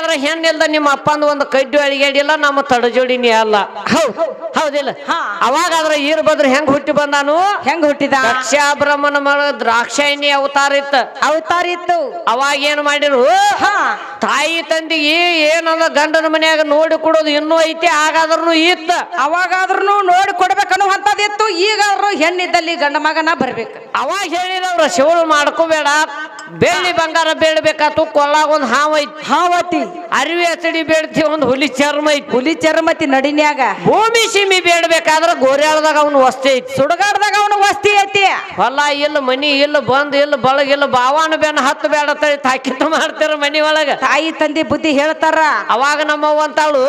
ಆದ್ರ ಹೆಣ್ಣಿಲ್ದ ನಿಮ್ಮ ಅಪ್ಪಂದು ಒಂದು ಕಡ್ಡಿ ಅಡಿಗೆಡಿಲ್ಲ ನಮ್ಮ ತಡಜೋಡಿನಿ ಅಲ್ಲ. ಹೌದು ಹೌದಿಲ್ಲ. ಅವಾಗಾದ್ರೆ ಈರ್ ಬದ್ರ ಹೆಂಗ್ ಹುಟ್ಟಿ ಬಂದಾನು? ಹೆಂಗ್ ಹುಟ್ಟಿದ? ದಕ್ಷ ಬ್ರಹ್ಮನ ಮಗ ದ್ರಾಕ್ಷಾಯಣಿ ಅವತಾರ ಇತ್ತ. ಅವತಾರ ಇತ್ತು. ಅವಾಗ ಏನ್ ಮಾಡಿರು? ತಾಯಿ ತಂದಿಗೆ ಏನದ ಗಂಡನ ಮನ್ಯಾಗ ನೋಡಿ ಕೊಡೋದು ಇನ್ನೂ ಐತಿ ಆಗಾದ್ರೂ ಇತ್ತ. ಅವಾಗಾದ್ರೂ ನೋಡಿ ಕೊಡ್ಬೇಕನ್ನುವಂಥದ್ದಿತ್ತು ಈಗಾದ್ರೂ ಹೆಣ್ಣಿದ್ದಲ್ಲಿ ಗಂಡ ಮಗನ ಬರ್ಬೇಕು. ಅವಾಗ ಹೇಳಿದವ್ರ ಶಿವಳು ಮಾಡ್ಕೋಬೇಡ ಬೆಳ್ಳಿ ಬಂಗಾರ ಬೇಳ್ಬೇಕಾತು ಕೊಲ್ಲಾಗ ಒಂದು ಹಾವು ಐತಿ. ಹಾವತಿ ಅರಿವಿ ಅಚಡಿ ಬೇಡ್ತಿ ಒಂದು ಹುಲಿ ಚರ್ಮ ಐತಿ. ಹುಲಿ ಚರ್ಮತಿ ನಡಿನ್ಯಾಗ. ಭೂಮಿ ಸಿಮಿ ಬೇಡ್ಬೇಕಾದ್ರ ಗೋರ್ಯಾಳದಾಗ ಅವನು ವಸ್ತಿ ಐತಿ. ಸುಡಗಾಡ್ದಾಗ ಅವನು ವಸ್ತಿ ಐತಿ. ಹೊಲ ಇಲ್ಲ ಮನಿ ಇಲ್ಲ ಬಂದ್ ಇಲ್ಲ ಬಳಗ ಇಲ್ಲ ಬಾವಾನ ಬೆನ್ನ ಹತ್ತು ಬೇಡ ತಾಕಿತ್ತು ಮಾಡ್ತಾರ ಮನಿ ಒಳಗ. ತಾಯಿ ತಂದೆ ಬುದ್ಧಿ ಹೇಳ್ತಾರ. ಅವಾಗ ನಮ್ಮವ್ವ ಅಂತಾಳು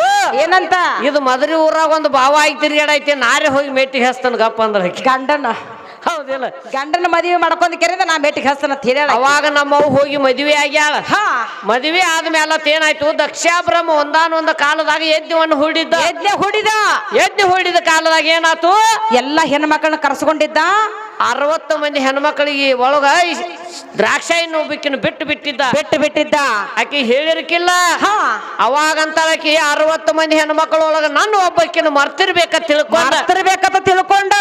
ಏನಂತ? ಇದು ಮದ್ರಿ ಊರಾಗ ಒಂದು ಬಾವ ಆಗಿ ಐತಿ ನಾರೇ ಹೋಗಿ ಮೆಟ್ಟಿ ಹೇಸ್ತನ ಗಪ್ಪ ಅಂದ್ರೆ. ಗಂಡನ. ಹೌದಿಲ್ಲ. ಗಂಡನ ಮದುವೆ ಮಾಡ್ಕೊಂಡ್ ಕೆರೆದ ನಾ ಮೆಟ್ಟಿಗೆ ಹಸ್ತನ ಅಂತ ಅವಾಗ ಅವಾಗ ನಮ್ಮವ್ವ ಹೋಗಿ ಮದುವೆ ಆಗ್ಯಾಳ. ಹಾ. ಮದುವೆ ಆದ್ಮೇಲೆ ಏನಾಯ್ತು? ದಕ್ಷಾಬ್ರಹ್ಮ ಒಂದಾನೊಂದು ಕಾಲದಾಗ ಯಜ್ಞವನ್ನು ಹೂಡಿದ್ದ. ಯಜ್ಞ ಹುಡಿದ. ಯಜ್ಞ ಹೂಡಿದ ಕಾಲದಾಗ ಏನಾಯ್ತು ಎಲ್ಲ ಹೆಣ್ಮಕ್ಳನ್ನ ಕರ್ಸ್ಕೊಂಡಿದ್ದ. ಅರವತ್ತು ಮಂದಿ ಹೆಣ್ಮಕ್ಳಿಗೆ ಒಳಗ ದ್ರಾಕ್ಷಾಯಿನ ಒಬ್ಬಕಿನ ಬಿಟ್ಟು ಬಿಟ್ಟಿದ್ದ. ಬಿಟ್ಟು ಬಿಟ್ಟಿದ್ದ. ಆಕಿ ಹೇಳಿರ್ಕಿಲ್ಲ. ಹಾ. ಆಕಿ ಅರವತ್ತು ಮಂದಿ ಹೆಣ್ಮಕ್ಳ ಒಳಗ ನನ್ನ ಒಬ್ಬಕಿನ ಮರ್ತಿರ್ಬೇಕ ತಿಳ್ಕೊಂಡ. ಮರ್ತಿರ್ಬೇಕಂತ ತಿಳ್ಕೊಂಡ.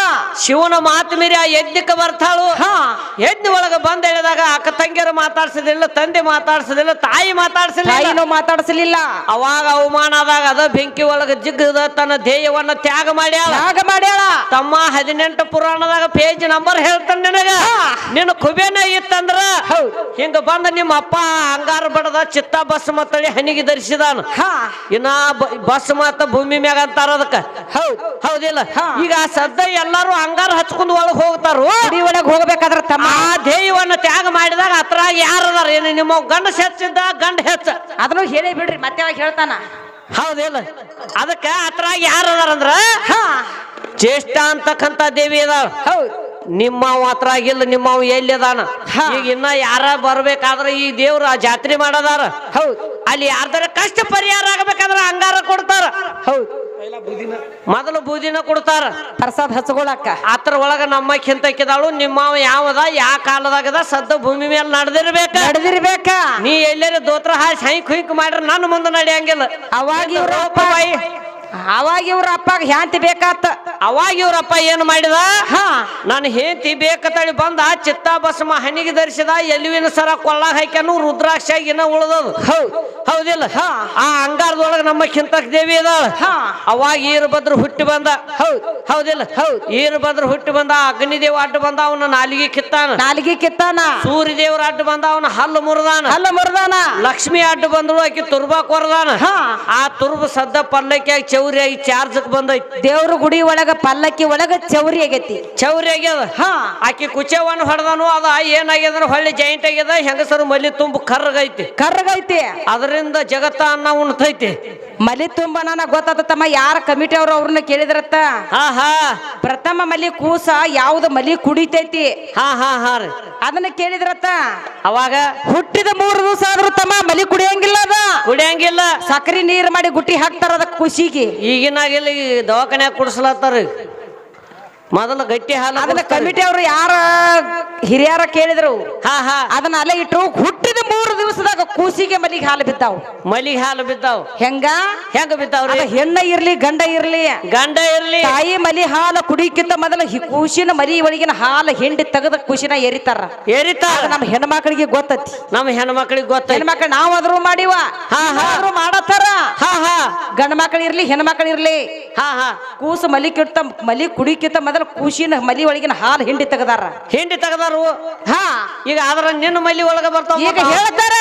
ಶಿವನ ಮಾತು ಮೀರಿ ಆ ಯಜ್ಞಕ್ಕೆ ಬರ್ತಾಳು. ಹಾ. ಯಜ್ಞ ಒಳಗ ಬಂದ ಹೇಳಿದಾಗ ಅಕ್ಕ ತಂಗಿಯರು ಮಾತಾಡ್ಸೋದಿಲ್ಲ ತಂದೆ ಮಾತಾಡ್ಸೋದಿಲ್ಲ ತಾಯಿ ಮಾತಾಡ್ಸಲಿಲ್ಲ ತಾಯಿನೂ ಮಾತಾಡ್ಸಲಿಲ್ಲ. ಅವಾಗ ಅವಮಾನ ಆದಾಗ ಅದ ಬೆಂಕಿ ಒಳಗ ಜಿಗ್ಗದ ತನ್ನ ಧ್ಯೇಯವನ್ನ ತ್ಯಾಗ ಮಾಡ್ಯಾಳ. ತ್ಯಾಗ ಮಾಡ್ಯಾಳ. ತಮ್ಮ ಹದಿನೆಂಟು ಪುರಾಣದಾಗ ಪೇಜ್ ನಂಬರ್ ಹೇಳ್ತಾನೆ ನಿನಗ ನಿನ್ನ ಕುಬೇನ ಇತ್ತಂದ್ರ. ಹಿಂಗ ಬಂದ ನಿಮ್ಮ ಅಪ್ಪ ಅಂಗಾರ ಬಡದ ಚಿತ್ತ ಬಸ್ ಮತ್ತಳಿ ಹನಿಗೆ ಧರಿಸಿದಾನ. ಹಾ. ಇನ್ನ ಬಸ್ ಮತ್ತ ಭೂಮಿ ಮ್ಯಾಗ ಅಂತಾರ ಅದಕ್ಕ. ಹೌದ್. ಹೌದಿಲ್ಲ. ಈಗ ಸದ್ದ ಎಲ್ಲಾರು ಅಂಗಾರ ಹಚ್ಕೊಂಡು ಒಳಗ್ ಹೋಗ್ತಾರು. ಒಳಗ್ ಹೋಗ್ಬೇಕಾದ್ರ ತಮ್ಮ. ಆ ಧ್ಯೇಯವನ್ನ ತ್ಯಾಗ ಮಾಡಿದಾಗ ಅತ್ರಾಗ ಯಾರದಾರ? ಏನು ನಿಮ್ಮ ಗಂಡ ಹೆಚ್ಚಿದ್ದ ಗಂಡ ಹೆಚ್ಚ. ಅದನ್ನು ಹೇಳಿ ಬಿಡ್ರಿ ಮತ್ತೆ ಯಾವಾಗ ಹೇಳ್ತಾನ? ಹೌದಿಲ್ಲ? ಅದಕ್ಕ ಅತ್ರಾಗ ಯಾರದಾರ ಅಂದ್ರ ಚೇಷ್ಟ ಅಂತಕ್ಕಂತ ದೇವಿ ಅದಾಳ. ಹೌದ್. ನಿಮ್ಮವ ಹತ್ರ ಆಗಿಲ್ಲ ನಿಮ್ಮವ ಎಲ್ಲಿ ಅದಾನ. ಈಗ ಇನ್ನ ಯಾರ ಬರ್ಬೇಕಾದ್ರೆ ಈ ದೇವ್ರ ಜಾತ್ರೆ ಮಾಡದಾರ? ಹೌದು. ಅಲ್ಲಿ ಯಾರ್ದಾರ ಕಷ್ಟ ಪರಿಹಾರ ಆಗ್ಬೇಕಂದ್ರೆ ಅಂಗಾರ ಕೊಡ್ತಾರ. ಹೌದು. ಮೊದಲು ಬೂದಿನ ಕೊಡ್ತಾರ. ಪ್ರಸಾದ್ ಹಚ್ಕೊಳಕ್ಕ. ಅದ್ರ ಒಳಗ ನಮ್ಮ ಕಿಂತಕ್ಕಿದಾಳು ನಿಮ್ಮವ ಯಾವದ ಯಾ ಕಾಲದಾಗದ ಸದ್ದ ಭೂಮಿ ಮೇಲೆ ನಡೆದಿರ್ಬೇಕ. ನಡೆದಿರ್ಬೇಕ. ನೀ ಎಲ್ಲರ ದೋತ್ರ ಹಾಸಿ ಹೈಕ್ ಹುಯ್ಕ್ ಮಾಡ್ರ ನನ್ನ ಮುಂದೆ ನಡೆಯಂಗಿಲ್ಲ. ಅವಾಗ ಅವಾಗ ಇವ್ರ ಅಪ್ಪಗ ಹ್ಯಾಂತಿ ಬೇಕಾತ? ಅವಾಗ ಇವ್ರಪ್ಪ ಏನು ಮಾಡಿದ? ಹಾ. ನಾನು ಹೆಂತಿ ಬೇಕತಳಿ ಬಂದ ಚಿತ್ತ ಬಸ್ಮ ಹನಿಗೆ ಧರಿಸಿದ ಎಲ್ವಿನ ಸರ ಕೊಳ್ಳಾಗ ಹಾಕ್ಯಾನು ರುದ್ರಾಕ್ಷ ಇನ್ನ ಉಳ್ದದು. ಹೌದ್. ಹೌದಿಲ್ಲ? ಹಾ. ಆ ಅಂಗಾರದೊಳಗ ನಮ್ಮ ಕಿಂತಕ್ ದೇವಿ ಇದಾಳ ಅವಾಗ ಈರಭದ್ರ ಹುಟ್ಟಿ ಬಂದ. ಹೌದ್. ಹೌದಿಲ್ಲ? ಹೌದ್. ಈರಭದ್ರ ಹುಟ್ಟಿ ಬಂದ ಅಗ್ನಿದೇವ ಅಡ್ಡ ಬಂದ ಅವನ ನಾಲಿಗೆ ಕಿತ್ತಾನ. ನಾಲಿಗೆ ಕಿತ್ತಾನ. ಸೂರ್ಯ ದೇವರ ಅಡ್ಡ ಬಂದ ಅವನ ಹಲ್ಲು ಮುರಿದಾನ. ಹಲ್ಲು ಮುರದಾನ. ಲಕ್ಷ್ಮಿ ಅಡ್ಡ ಬಂದಳು ಆಕಿ ತುರ್ಬಾ ಕೊರದಾನ. ಹಾ. ಆ ತುರ್ಬ ಸದ್ದ ಪಲ್ಲಕ್ಕಿಯಾಗಿ ಚೌರಿಯಾಗಿ ಚಾರ್ಜಕ್ ಬಂದೈತಿ. ದೇವ್ರ ಗುಡಿ ಒಳಗ ಪಲ್ಲಕ್ಕಿ ಒಳಗ ಚೌರಿ ಆಗೈತಿ. ಚೌರಿ ಆಗ್ಯದ? ಹಾ. ಆಕಿ ಕುಚವನ್ನ ಹೊಡೆದನು ಅದ ಏನಾಗ್ಯದ ಹೊಳ್ಳಿ ಜಾಯಿಂಟ್ ಆಗ್ಯದ ಹೆಂಗಸರು ಮಲ್ಲಿ ತುಂಬ ಕರ್ರಗೈತಿ. ಕರ್ರಗೈತಿ. ಅದರಿಂದ ಜಗತ್ತ ಅನ್ನ ಉಣ್ತೈತಿ. ಮಲಿ ತುಂಬ ನನಗ ಗೊತ್ತಾದ ತಮ್ಮ ಯಾರ ಕಮಿಟಿ ಅವ್ರು ಅವ್ರನ್ನ ಕೇಳಿದ್ರತ್ತ? ಹಾ ಹಾ. ಪ್ರಥಮ ಮಲಿ ಕೂಸ ಯಾವ್ದು ಮಲಿ ಕುಡಿತೈತಿ? ಹಾ ಹಾ ಹಾ ರೀ. ಅದನ್ನ ಕೇಳಿದ್ರತ್ತ? ಅವಾಗ? ಹುಟ್ಟಿದ ಮೂರು ದಿವಸ ಆದ್ರೂ ತಮ್ಮ ಮಲಿ ಕುಡಿಯಂಗಿಲ್ಲ ಅದ? ಕುಡಿಯಂಗಿಲ್ಲ. ಸಕ್ರಿ ನೀರ್ ಮಾಡಿ ಗುಟ್ಟಿ ಹಾಕ್ತಾರ ಅದಕ್ಕೆ ಖುಷಿಗೆ ಈಗಿನಾಗಿಲ್ಲ ಈ ದವಾಖಾನ್ಯಾಗ ಕುಡಿಸ್ಲತ್ತಾರ ಮೊದಲು ಗಟ್ಟಿ ಹಾಲು ಅದನ್ನ. ಕಮಿಟಿ ಅವ್ರು ಯಾರ ಹಿರಿಯರ ಕೇಳಿದ್ರು ಹಾ ಹಾ. ಅದನ್ನ ಅಲೆ ಇಟ್ಟು ಹುಟ್ಟಿದ ಮೂರು ದಿವಸದಾಗ ಕೂಸಿಗೆ ಮಲಿಗೆ ಹಾಲು ಬಿದ್ದಾವ್. ಮಲಿಗೆ ಹಾಲು ಬಿದ್ದಾವ್. ಹೆಂಗ? ಹೆಂಗ ಬಿದ್ದಾವ್ರಿ? ಅದ ಹೆಣ್ಣ ಇರ್ಲಿ ಗಂಡ ಇರ್ಲಿ. ಗಂಡ ಇರ್ಲಿ. ತಾಯಿ ಮಲಿ ಹಾಲು ಕುಡಿಕಿಂತ ಮೊದಲು ಕೂಸಿನ ಮರಿ ಒಳಗಿನ ಹಾಲು ಹಿಂಡಿ ತೆಗೆದ ಕೂಸಿನ ಎರಿತಾರ. ಎರಿತಾರ. ನಮ್ಮ ಹೆಣ್ಮಕ್ಳಿಗೆ ಗೊತ್ತತಿ. ನಮ್ಮ ಹೆಣ್ಮಕ್ಳಿಗೆ ಗೊತ್ತೈತಿ. ಹೆಣ್ಮಕ್ಳು ನಾವಾದ್ರೂ ಮಾಡಿವ. ಹಾ, ಹಾ. ಮಾಡತ್ತಾರ. ಹಾ ಹಾ. ಗಂಡ ಮಕ್ಳು ಇರ್ಲಿ ಹೆಣ್ಮಕ್ಳು ಇರ್ಲಿ. ಹಾ ಹಾ. ಕೂಸು ಮಲಿ ಕಿಡ್ತ ಮಲಿ ಕುಡಿಕಿಂತ ಮೊದಲು ಕೂಸಿನ ಮಲಿ ಒಳಗಿನ ಹಾಲು ಹಿಂಡಿ ತೆಗದಾರ. ಹಿಂಡಿ ತೆಗದಾರು. ಹಾ ಈಗ ಆದ್ರ ನಿನ್ನ ಮಲ್ಲಿ ಒಳಗ ಬರ್ತಾವ ಈಗ ಹೇಳ್ತಾರ?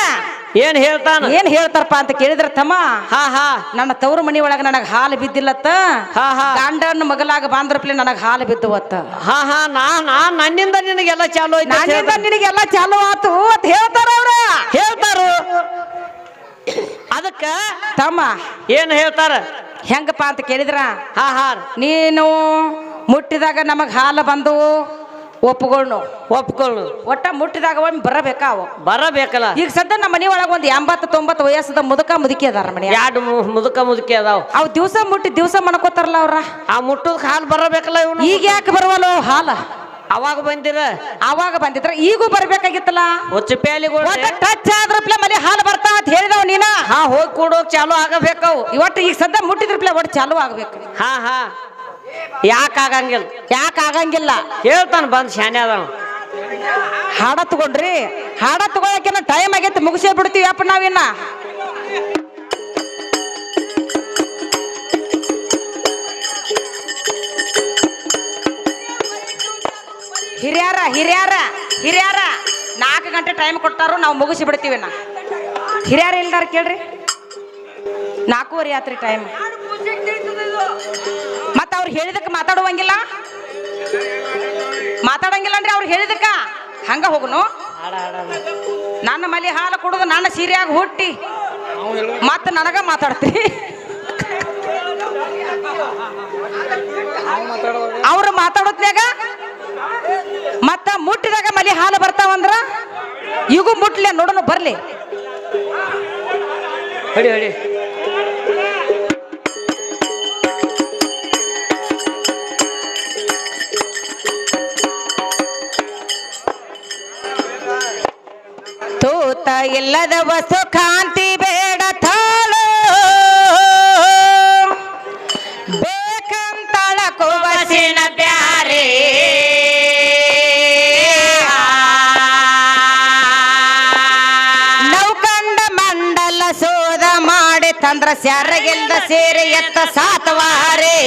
ಏನ್ ಹೇಳ್ತಾನ? ಏನ್ ಹೇಳ್ತಾರಪ್ಪ ಅಂತ ಕೇಳಿದ್ರ ತಮ್ಮ? ಹಾ ಹಾ. ನನ್ನ ತವರು ಮನಿ ಒಳಗ ನನಗ ಹಾಲು ಬಿದ್ದಿಲ್ಲತ್ತ? ಹಾ ಹಾ. ಗಂಡನ ಮಗಲಾಗ ಬಾಂದ್ರಪ್ಲೆ ನನಗ ಹಾಲು ಬಿದ್ದುವತ್ತ? ಹಾ ಹಾ. ನಾ ನಾ ನನ್ನಿಂದ ನಿನಗೆಲ್ಲ ಚಾಲು ಆಯ್ತು ಅಂತ ನಾನಿಂದ ಹೇಳ್ತಾರ. ನಿನಗೆಲ್ಲ ಚಾಲು ಆತು ಅಂತ ಹೇಳ್ತಾರ ಅವ್ರ? ಹೇಳ್ತಾರು. ಅದಕ್ಕ ತಮ್ಮ ಏನ್ ಹೇಳ್ತಾರ? ಹೆಂಗಪ್ಪ ಅಂತ ಕೇಳಿದ್ರ? ಹಾ ಹಾ. ನೀನು ಮುಟ್ಟಿದಾಗ ನಮಗ್ ಹಾಲು ಬಂದು ಒಪ್ಪುಗಳು ಒಪ್ಕೊಳ್ಳು ಒಟ್ಟ ಮುಟ್ಟಿದಾಗ ಒಮ್ಮೆ ಬರಬೇಕಾ ಅವು? ಬರಬೇಕಲ್ಲ. ಈಗ ಸದ್ಯ ನಮ್ಮ ಮನೆ ಒಳಗೆ ಒಂದು ಎಂಬತ್ತು ತೊಂಬತ್ತು ವಯಸ್ಸದ ಮುದುಕ ಮುದುಕಿ ಅದಾರ ಮನೆ ಎರಡು ಮುದುಕ ಮುದುಕಿ ಅದಾವ. ಅವ್ ದಿವಸ ಮುಟ್ಟಿ ದಿವಸ ಮನಕೋತಾರಲ್ಲ ಅವ್ರ? ಆ ಮುಟ್ಟದ ಹಾಲು ಬರಬೇಕಲ್ಲ ಇವನು? ಈಗ ಯಾಕೆ ಬರುವಲ್ಲ ಹಾಲ? ಅವಾಗ ಬಂದಿರ. ಅವಾಗ ಬಂದಿದ್ರ ಈಗೂ ಬರ್ಬೇಕಾಗಿತ್ತಲ್ಲ? ಹುಚ್ಚ ಪ್ಯಾಲಿಗಳು ಟಚ್ ಆದ್ರಪ್ಲೆ ಮನೆ ಹಾಲು ಬರ್ತಾ ಅಂತ ಹೇಳಿದವ್ ನೀನ? ಹಾ ಹೋಗಿ ಕೂಡ ಚಾಲು ಆಗಬೇಕು ಇವತ್ತು ಈಗ ಸದ್ಯ ಮುಟ್ಟಿದ್ರಪ್ಲೆ ಒಟ್ಟು ಚಾಲು ಆಗ್ಬೇಕು. ಹಾ ಹಾ. ಯಾಕೆ ಆಗಂಗಿಲ್ಲ ಯಾಕೆ ಆಗಂಗಿಲ್ಲ ಹೇಳ್ತಾನೆ ಬಂದ್ ಶಾನೆ ಹಾಡ ತಗೊಂಡ್ರಿ ಹಾಡ ತಗೊಳಕಿನ್ನ ಟೈಮ್ ಆಗೈತಿ, ಮುಗಿಸೇ ಬಿಡ್ತೀವಿ ಅಪ್ಪ ನಾವಿನ್ನ ಹಿರಿಯಾರ ಹಿರಿಯಾರ ಹಿರಿಯಾರ. ನಾಲ್ಕು ಗಂಟೆ ಟೈಮ್ ಕೊಟ್ಟಾರು ನಾವು ಮುಗಿಸಿ ಬಿಡ್ತೀವಿ ನಾ ಹಿರಿಯಾರ ಇಲ್ದಾರ ಕೇಳ್ರಿ. ನಾಲ್ಕೂವರೆ ಆತ್ರಿ ಟೈಮ್ ಅವ್ರು ಹೇಳಿದಕ್ಕೆ ಮಾತಾಡುವಂಗಿಲ್ಲ? ಮಾತಾಡಂಗಿಲ್ಲ ಅಂದ್ರೆ ಅವ್ರು ಹೇಳಿದಕ್ಕ. ಹಂಗ ಹೋಗುನು? ನನ್ನ ಮಲಿ ಹಾಲು ಕುಡಿದು ನನ್ನ ಸೀರೆಯಾಗ ಹುಟ್ಟಿ. ಮತ್ತ ನನಗ ಮಾತಾಡ್ತಿ. ಅವ್ರು ಮಾತಾಡೋದ್ನಾಗ ಮತ್ತ ಮುಟ್ಟಿದಾಗ ಮಲಿ ಹಾಲು ಬರ್ತಾವಂದ್ರ ಇಗು ಮುಟ್ಲಿ ನೋಡೋಣ ಬರ್ಲಿ. ಹೊಡಿ ಇಲ್ಲದ ವಸ್ತು ಕಾಂತಿ ಬೇಡ ತಾಳು. ಬೇಕಂತಳ ಕುವಸಿನ ಬ್ಯಾರೆ. ನೌಕಂಡ ಮಂಡಲ ಸೋದ ಮಾಡಿ ತಂದ್ರ ಸ್ಯಾರಗಿಲ್ದ ಸೇರಿ ಎತ್ತ ಸಾತವಾರೇ.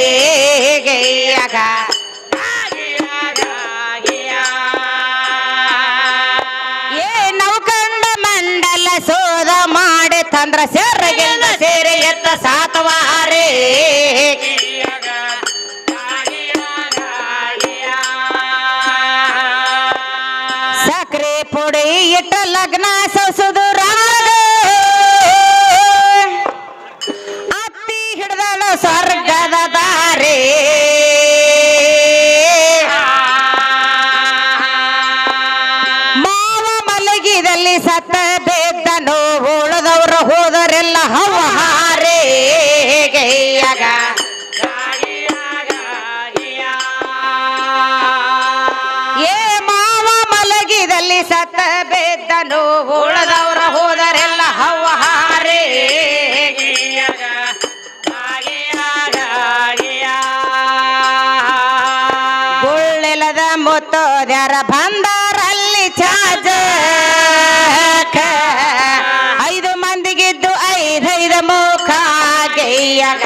ಐದೈದ ಮುಖ ಗೈಯಗ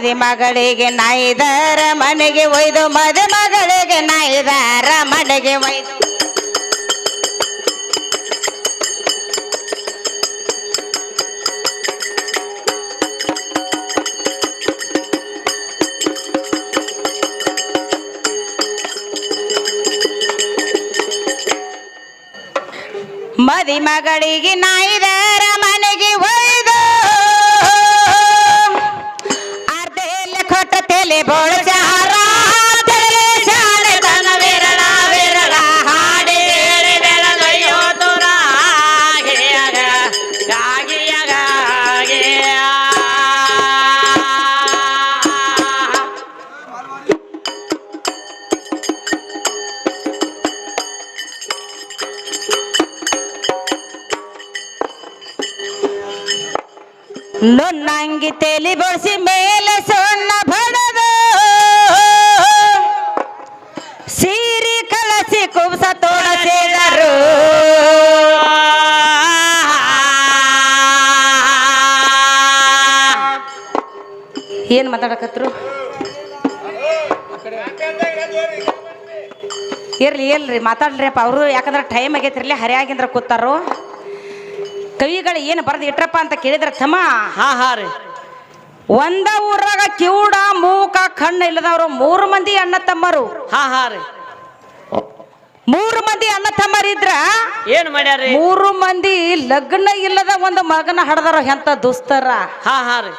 ಏ ಮದಿ ಮಗಳಿಗೆ ನಾಯ್ದರ ಮನೆಗೆ ಒಯ್ದು ಮದಿ ಮಗಳಿಗೆ ನಾಯ್ದರ ಮನೆಗೆ ಒಯ್ದು. ಮದಿ ಮಗಳಿಗೆ ನಾಯ್ದರ ಕೊಟ್ಟ ಏನ್ ಮಾತಾಡಕತ್ರು? ಇರ್ಲಿ ಇಲ್ರಿ ಮಾತಾಡ್ರಿಪ್ಪ. ಅವರು ಯಾಕಂದ್ರೆ ಟೈಮ್ ಆಗೈತ್ರಿಲಿ ಹರಿಯಾಗಿಂದ್ರ ಕೂತಾರು. ಕವಿಗಳು ಏನು ಬರೆದು ಇಟ್ರಪ್ಪ ಅಂತ ಕೇಳಿದ್ರೆ ತಮ್ಮ? ಹಾ ಹಾ ರೀ. ಒಂದ ಊರಾಗ ಕಿವುಡ ಮೂಕ ಕಣ್ಣು ಇಲ್ಲದವರು ಮೂರು ಮಂದಿ ಅಣ್ಣ ತಮ್ಮರು. ಹಾ ಹಾ ರೀ. ಮೂರು ಮಂದಿ ಅಣ್ಣ ತಮ್ಮರಿದ್ರ ಏನ್ ಮಾಡ್ಯಾರ ಮೂರು ಮಂದಿ ಲಗ್ನ ಇಲ್ಲದ ಒಂದು ಮಗನ ಹಡದಾರ ಎಂತ ದುಸ್ತರ? ಹಾ ಹಾ ರೀ.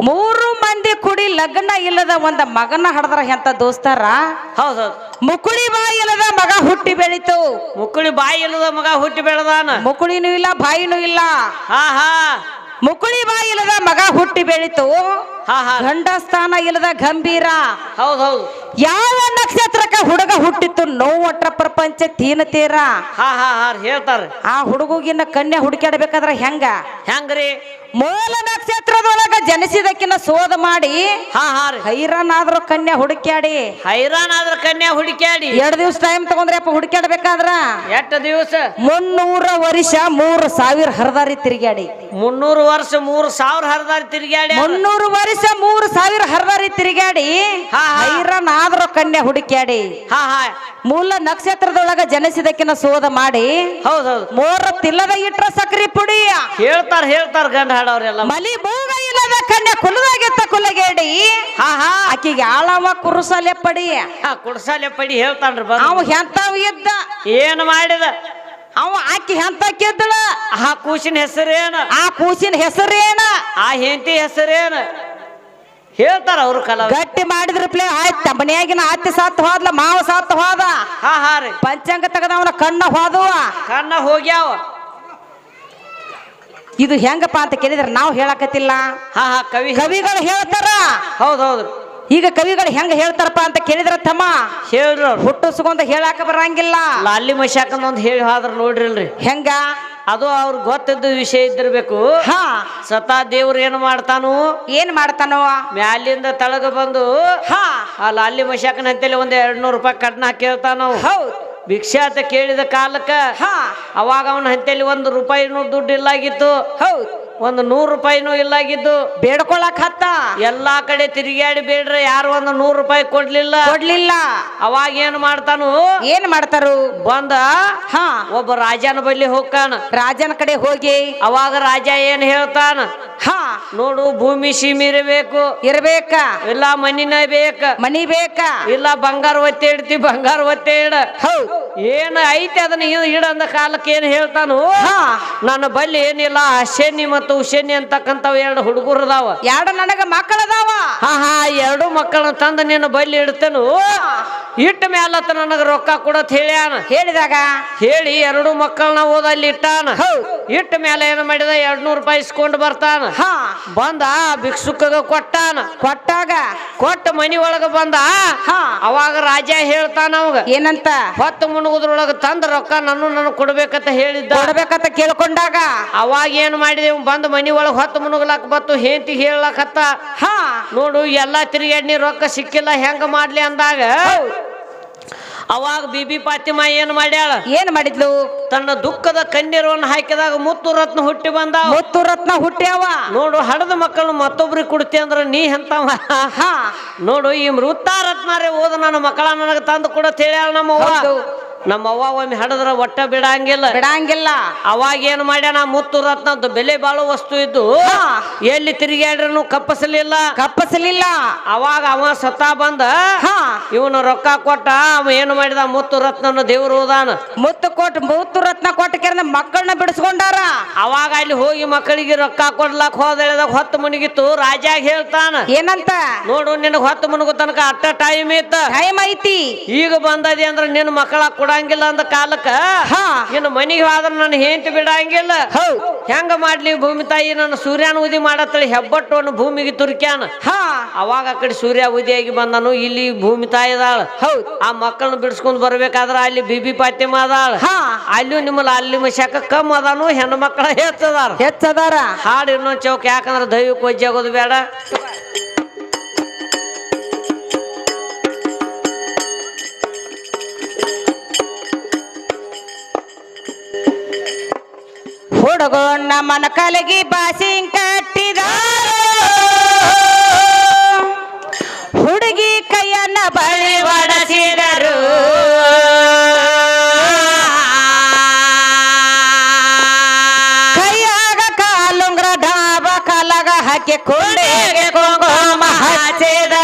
ಮೂರು ಮಂದಿ ಕುಡಿ ಲಗ್ನ ಇಲ್ಲದ ಒಂದ ಮಗನ ಹಡದ್ರ ಎಂತ ದೋಸ್ತಾರ? ಹೌದ್ ಹೌದ್. ಮುಕುಳಿ ಬಾಯಿ ಇಲ್ಲದ ಮಗ ಹುಟ್ಟಿ ಬೆಳಿತು. ಮುಕುಳಿ ಬಾಯಿ ಇಲ್ಲದ ಮಗ ಹುಟ್ಟಿ ಬೆಳೆದಾನ? ಮುಕುಳಿನೂ ಇಲ್ಲ ಬಾಯಿನೂ ಇಲ್ಲ. ಹಾ ಹಾ. ಮುಕುಳಿ ಬಾಯಿ ಇಲ್ಲದ ಮಗ ಹುಟ್ಟಿ ಬೆಳಿತು. ಹಾ ಹಾ. ಗಂಡ ಸ್ಥಾನ ಇಲ್ಲದ ಗಂಭೀರ. ಹೌದೌದು ಹೌದು. ಯಾವ ನಕ್ಷತ್ರಕ್ಕ ಹುಡುಗ ಹುಟ್ಟಿತ್ತು ನೋವಟ್ರ ಪ್ರಪಂಚ ತೀನ ತೀರ? ಹಾ ಹಾ ಹಾ ಹೇಳ್ತಾರ ಆ ಹುಡುಗಿನ ಕನ್ಯಾ ಹುಡುಕಾಡ್ಬೇಕಾದ್ರ ಹೆಂಗ? ಹೆಂಗ್ರಿ? ಮೂಲ ನಕ್ಷತ್ರದೊಳಗ ಜನಿಸಿದಕ್ಕಿನ ಸೋದ ಮಾಡಿ ಹಾ ಹಾ ರೀ. ಹೈರಾನಾದ್ರೂ ಕನ್ಯಾ ಹುಡುಕ್ಯಾಡಿ. ಹೈರಾಣ ಆದ್ರ ಕನ್ಯಾ ಹುಡುಕ್ಯಾಡಿ. ಎರಡ್ ದಿವ್ಸ ಟೈಮ್ ತಗೊಂಡ್ರಪ್ಪ ಹುಡುಕ್ಯಾಡ್ಬೇಕಾದ್ರ? ಎಷ್ಟು ದಿವಸ? ಮುನ್ನೂರ ವರ್ಷ ಮೂರು ಸಾವಿರ ಹರದಾರಿ ತಿರುಗಾಡಿ ಮುನ್ನೂರು ವರ್ಷ ಮೂರು ಸಾವಿರ ಹರದಾರಿ ತಿರ್ಗ್ಯಾಡಿ ಮುನ್ನೂರು ವರ್ಷ ಮೂರು ಸಾವಿರ ಹರದಾರಿ ತಿರುಗಾಡಿ ಹಾ, ಹಾ. ಹೈರಾನಾದ್ರೂ ಕನ್ಯಾ ಹುಡುಕ್ಯಾಡಿ. ಹಾ ಹಾ. ಮೂಲ ನಕ್ಷತ್ರದೊಳಗ ಜನಿಸಿದಕ್ಕಿನ ಸೋದ ಮಾಡಿ. ಹೌದೌದು ಹೌದು. ಮೋರ ತಿಲ್ಲದ ಇಟ್ರ ಸಕ್ರಿ ಪುಡಿ ಹೇಳ್ತಾರ ಹೇಳ್ತಾರ ಗಂಡ ಹಾಡವ್ರೆಲ್ಲ ಮಲಿ ಭೂಗ ಇಲ್ಲದ ಕನ್ಯಾ ಕುಲದಾಗಿತ್ತ ಕುಲಗೇಡಿ. ಹಾ ಹಾ. ಆಕಿಗೆ ಆಳವ ಕುರುಸಲೆ ಪಡಿ. ಹಾ ಕುಡ್ಸಾಲೆ ಪಡಿ ಹೇಳ್ತಾನ್ರಿ ಬಂದು. ಅವ ಎಂತವ ಇದ್ದ. ಏನು ಮಾಡಿದ? ಅವ ಆಕಿ ಎಂತ ಗೆದ್ದಳ ಆ ಕೂಸಿನ ಹೆಸರೇನು? ಆ ಕೂಸಿನ ಹೆಸರೇನ? ಆ ಹೆಂಡತಿ ಹೆಸರೇನು? ಹೇಳ್ತಾರ ಅವ್ರು ಕಲಾವ ಗಟ್ಟಿ ಮಾಡಿದ್ರ ಪ್ಲೇ ಆಯ್ತ. ಮನ್ಯಾಗಿನ ಅತ್ತಿ ಸತ್ತು ಹೋದ್ಲ ಮಾವ ಸಾತ್ ಹೋದ. ಹಾ ಹಾ ರೀ. ಪಂಚಾಂಗ ತೆಗದವನ ಕಣ್ಣ ಹೋದವ. ಕಣ್ಣ ಹೋಗ್ಯಾವ. ಇದು ಹೆಂಗಪ್ಪ ಅಂತ ಕೇಳಿದ್ರೆ ನಾವು ಹೇಳಕತ್ತಿಲ್ಲ. ಹಾ ಹಾ ಕವಿ ಕವಿಗಳು ಹೇಳ್ತಾರ. ಹೌದು ಹೌದು ಈಗ ಕವಿಗಳು ಹೆಂಗ ಹೇಳ್ತಾರಪ್ಪ ಅಂತ ಕೇಳಿದ್ರ ತಮ್ಮ? ಹೇಳ್ರಿ ಅವ್ರು. ಹುಟ್ಟಿಸ್ಕೊಂಡ ಹೇಳಾಕ ಬರಂಗಿಲ್ಲ. ಲಾಲಿ ಮಶಾಕಂದ ಒಂದು ಹೇಳಿ ಹಾದ್ರ ನೋಡ್ರಿಲ್ರಿ. ಹೆಂಗ? ಅದು ಅವ್ರ ಗೊತ್ತಿದ್ದ ವಿಷಯ ಇದ್ದಿರ್ಬೇಕು. ಹಾ. ಸತಾ ದೇವ್ರ ಏನು ಮಾಡ್ತಾನು? ಏನ್ ಮಾಡ್ತಾನೋ? ಮ್ಯಾಲಿಂದ ತಳಗ ಬಂದು ಹಾ. ಆ ಲಾಲಿ ಮಶಾಕನ ಅಂತೇಳಿ ಒಂದ್ ಎರಡ್ ನೂರು ರೂಪಾಯಿ ಕಡ್ನ ಕೇಳ್ತಾನ ಹೌದ್. ಭಿಕ್ಷೆ ಅಂತ ಕೇಳಿದ ಕಾಲಕ್ಕ ಅವಾಗ ಅವನ ಹತ್ತಿಯಲ್ಲಿ ಒಂದು ರೂಪಾಯಿನೂ ದುಡ್ಡು ಇಲ್ಲಾಗಿತ್ತು ಹೌದ್. ಒಂದು ನೂರು ರೂಪಾಯಿನೂ ಇಲ್ಲಾಗಿದ್ದು ಬೇಡ್ಕೊಳಕ್ ಹತ್ತ. ಎಲ್ಲಾ ಕಡೆ ತಿರುಗಾಡಿ ಬೇಡ್ರೆ ಯಾರು ಒಂದು ನೂರು ರೂಪಾಯಿ ಕೊಡ್ಲಿಲ್ಲ. ಕೊಡ್ಲಿಲ್ಲ. ಅವಾಗ ಏನ್ ಮಾಡ್ತಾನು? ಏನ್ ಮಾಡ್ತಾರು? ಬಂದ ಹಾ. ಒಬ್ಬ ರಾಜನ ಬಳಿ ಹೋಗ್ತಾನ. ರಾಜನ ಕಡೆ ಹೋಗಿ. ಅವಾಗ ರಾಜ ಏನ್ ಹೇಳ್ತಾನ? ಹಾ. ನೋಡು ಭೂಮಿ ಸೀಮಿರಬೇಕು ಇರ್ಬೇಕ. ಇಲ್ಲ ಮಣ್ಣಿನ ಬೇಕ. ಮನಿ ಬೇಕ. ಇಲ್ಲ ಬಂಗಾರ ಒತ್ತೆ ಇಡ್ತಿ ಬಂಗಾರ ಒತ್ತೆ ಇಡ. ಹೌದ್. ಏನ್ ಐತಿ ಅದನ್ನ ಇಡ ಅಂದ ಕಾಲಕ್ಕೆ ಏನ್ ಹೇಳ್ತಾನು? ಹಾ. ನನ್ನ ಬಳಿ ಏನಿಲ್ಲ ಶನಿ ಮತ್ತು ಉಶನಿ ಅಂತಕ್ಕಂಥವ್ ಎರಡು ಹುಡುಗರು ಅದಾವ. ಎರಡು ನನಗ ಮಕ್ಕಳದಾವ ಹಾ ಹಾ ಎರಡು ಮಕ್ಕಳನ್ನ ತಂದು ನೀನು ಬಲ್ಲಿ ಇಡ್ತೇನು. ಇಟ್ಟ ಮ್ಯಾಲತ್ತ ನನಗ ರೊಕ್ಕ ಕೊಡತ್ ಹೇಳ್ಯಾನ. ಹೇಳಿದಾಗ? ಹೇಳಿ ಎರಡು ಮಕ್ಕಳನ್ನ ಓದಲ್ಲಿ ಇಟ್ಟಾನ. ಹೌದ್ ಇಟ್ಟ ಮೇಲೆ ಏನು ಮಾಡಿದ? ಎರಡ್ ನೂರು ರೂಪಾಯಿ ಇಸ್ಕೊಂಡು ಬರ್ತಾನ. ಬಂದ ಭಿಕ್ಷುಕಗ ಕೊಟ್ಟಾನ. ಕೊಟ್ಟಾಗ? ಕೊಟ್ಟ ಮನಿ ಒಳಗ ಬಂದ ಅವಾಗ ರಾಜ ಹೇಳ್ತಾನ ಅವಾಗ. ಏನಂತ? ಹೊತ್ತು ಮುಣಗುದ್ರೊಳಗ ತಂದ ರೊಕ್ಕ ನನ್ನ ನನಗೆ ಕೊಡ್ಬೇಕಂತ ಹೇಳಿದ್ದ. ಕೊಡ್ಬೇಕಂತ ಕೇಳ್ಕೊಂಡಾಗ? ಅವಾಗ ಏನ್ ಮಾಡಿದೆವು ಬಂದ್ ಮನಿ ಒಳಗ ಹೊತ್ತು ಮುನುಗ್ಲಾಕ್ ಬತ್ತು ಹೇಂತಿ ಹೇಳಕತ್ತ ಹಾ. ನೋಡು ಎಲ್ಲಾ ತಿರುಗಾಡಿ ನೀ ರೊಕ್ಕ ಸಿಕ್ಕಿಲ್ಲ ಹೆಂಗ ಮಾಡ್ಲಿ ಅಂದಾಗ. ಅವಾಗ ಬಿಬಿ ಪಾತಿಮಾ ಏನ್ ಮಾಡ್ಯಾಳ? ಏನ್ ಮಾಡಿದ್ಲು? ತನ್ನ ದುಃಖದ ಕಣ್ಣೀರವನ್ನು ಹಾಕಿದಾಗ ಮುತ್ತು ರತ್ನ ಹುಟ್ಟಿ ಬಂದ ಮುತ್ತು ರತ್ನ ಹುಟ್ಟ್ಯಾವ. ನೋಡು ಹಡದ ಮಕ್ಕಳು ಮತ್ತೊಬ್ರಿಗೆ ಕೊಡ್ತಿ ಅಂದ್ರ ನೀ ಎಂತವ? ಹಾ. ನೋಡು ಈ ಮೃತ ರತ್ನಾರೇ ಓದ ನನ್ನ ಮಕ್ಕಳ ನನಗ ತಂದು ಕೊಡತ್ ಹೇಳ್ಯಾಳ ನಮ್ಮ. ನಮ್ಮ ಅವ್ವ ಒಮ್ಮೆ ಹಡದ್ರ ಒಟ್ಟ ಬಿಡಂಗಿಲ್ಲ. ಬಿಡಂಗಿಲ್ಲ. ಅವಾಗ ಏನ್ ಮಾಡ್ಯಾನ ಮುತ್ತು ರತ್ನ ಬೆಲೆ ಬಾಳೋ ವಸ್ತು ಇದ್ದು ಎಲ್ಲಿ ತಿರುಗಾಡ್ರನು ಕಪ್ಪಸಲಿಲ್ಲ. ಕಪ್ಪಸಲಿಲ್ಲ. ಅವಾಗ ಅವ ಸತಾ ಬಂದ ಇವನು ರೊಕ್ಕ ಕೊಟ್ಟ ಅವ ಏನು ಮಾಡಿದ ಮುತ್ತು ರತ್ನನ ದೇವ್ರು ಹೋದಾನ ಮುತ್ತು ಕೊಟ್ಟು ಮುತ್ತು ರತ್ನ ಕೊಟ್ಟ ಕೆರೆ ಮಕ್ಕಳನ್ನ ಬಿಡಿಸ್ಕೊಂಡಾರ. ಅವಾಗ ಅಲ್ಲಿ ಹೋಗಿ ಮಕ್ಕಳಿಗೆ ರೊಕ್ಕ ಕೊಡ್ಲಾಕ್ ಹೋದ ಹೊತ್ತು ಮುನಿಗಿತ್ತು ರಾಜಾಗ ಹೇಳ್ತಾನ ಏನಂತ? ನೋಡು ನಿನಗೆ ಹೊತ್ತು ಮುನುಗು ತನಕ ಅಟ್ಟ ಟೈಮ್ ಇತ್ತ. ಟೈಮ್ ಐತಿ. ಈಗ ಬಂದದಿ ಅಂದ್ರ ನಿನ್ನ ಮಕ್ಕಳ ಕೊಡಂಗಿಲ್ಲ ಅಂದ ಕಾಲಕ್ಕ. ಹಾ. ಇನ್ನು ಮನಿಗೆ ಹೋದ್ರ ನನ್ನ ಹೆಂಡತಿ ಬಿಡಂಗಿಲ್ಲ. ಹೆಂಗ ಮಾಡ್ಲಿ ಭೂಮಿ ತಾಯಿ ನನ್ನ ಸೂರ್ಯನ ಉದಿ ಮಾಡತ್ತಳಿ ಹೆಬ್ಬಟ್ಟವನ್ನು ಭೂಮಿಗೆ ತುರ್ಕ್ಯಾನ. ಹಾ. ಅವಾಗ ಆ ಕಡೆ ಸೂರ್ಯ ಉದಿಯಾಗಿ ಬಂದನು ಇಲ್ಲಿ ಭೂಮಿ ತಾಯಿ ಅದಾಳ. ಹೌದ್. ಆ ಮಕ್ಕಳನ್ನ ಬಿಡಿಸ್ಕೊಂಡ್ ಬರ್ಬೇಕಾದ್ರ ಅಲ್ಲಿ ಬಿಬಿ ಪಾತಿಮ ಅದಾಳ. ಹಾ. ಅಲ್ಲೂ ನಿಮ್ಮಲ್ಲಿ ಅಲ್ಲಿ ಮಶಾಕ ಕಮ್ ಅದಾನು ಹೆಣ್ಣು ಮಕ್ಕಳ ಹೆಚ್ಚದಾರ ಹೆಚ್ಚದಾರ ಹಾಡು ಇನ್ನೊಂದು ಚೌಕ್ ಯಾಕಂದ್ರ ದೈವಕ್ಕೆ ವಜ್ಜೆ ಆಗೋದು ಬೇಡ. ಹುಡುಗಣ್ಣ ಮನ ಕಲಗಿ ಬಾಸಿಂಗ್ ಕಟ್ಟಿದ. ಹುಡುಗಿ ಕೈಯನ್ನ ಬಳಿ ಒಡಸಿದರು. ಕೈಯಾಗ ಕಾಲುಂಗ್ರ ಡಾಬ ಕಲಗ ಹಾಕಿ ಕೊಂಡೇಗೆ ಕೊಂಗೋಮ ಹಚ್ಚಿದ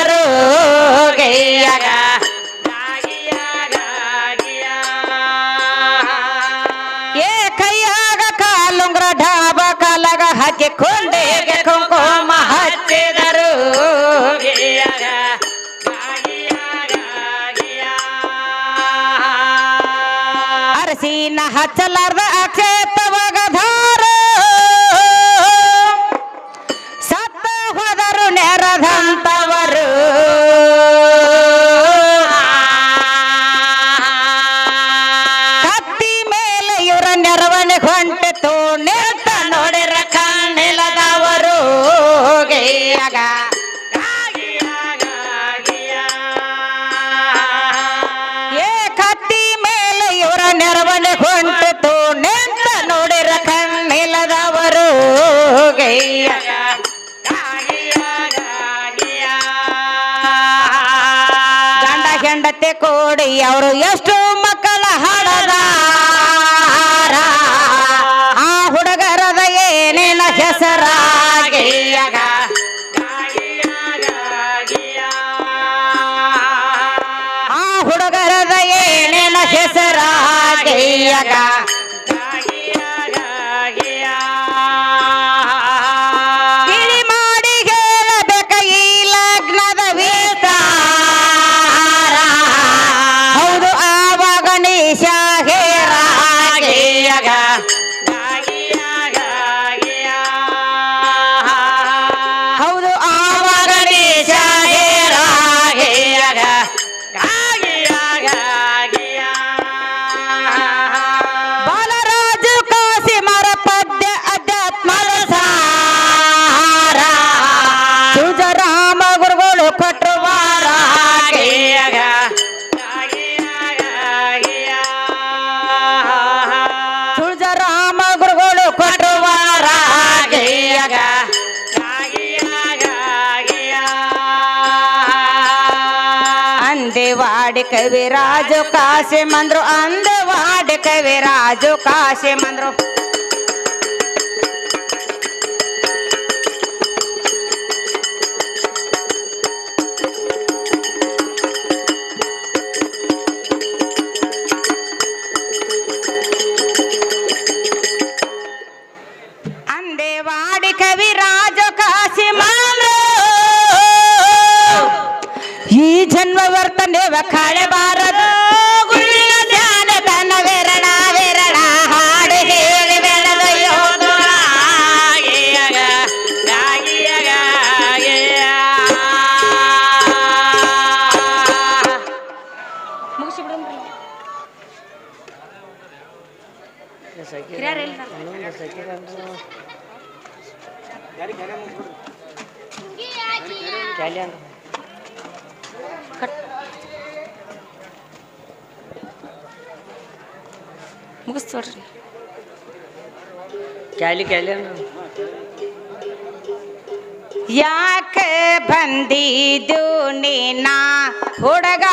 के खोंडे ಕೈಯಾಗ ವಾಡೆ ಕವಿರಾಜು ಕಾಶೆ ಮಂದ್ರು ಅಂದ ವಾಡೆ ಕವಿರಾಜು ಕಾಶೆ ಮಂದ್ರು. ಕೇಳಲಿಕ್ಕೆ ಯಾಕೆ ಬಂದಿದ್ದು ನೀನಾ ಹುಡುಗ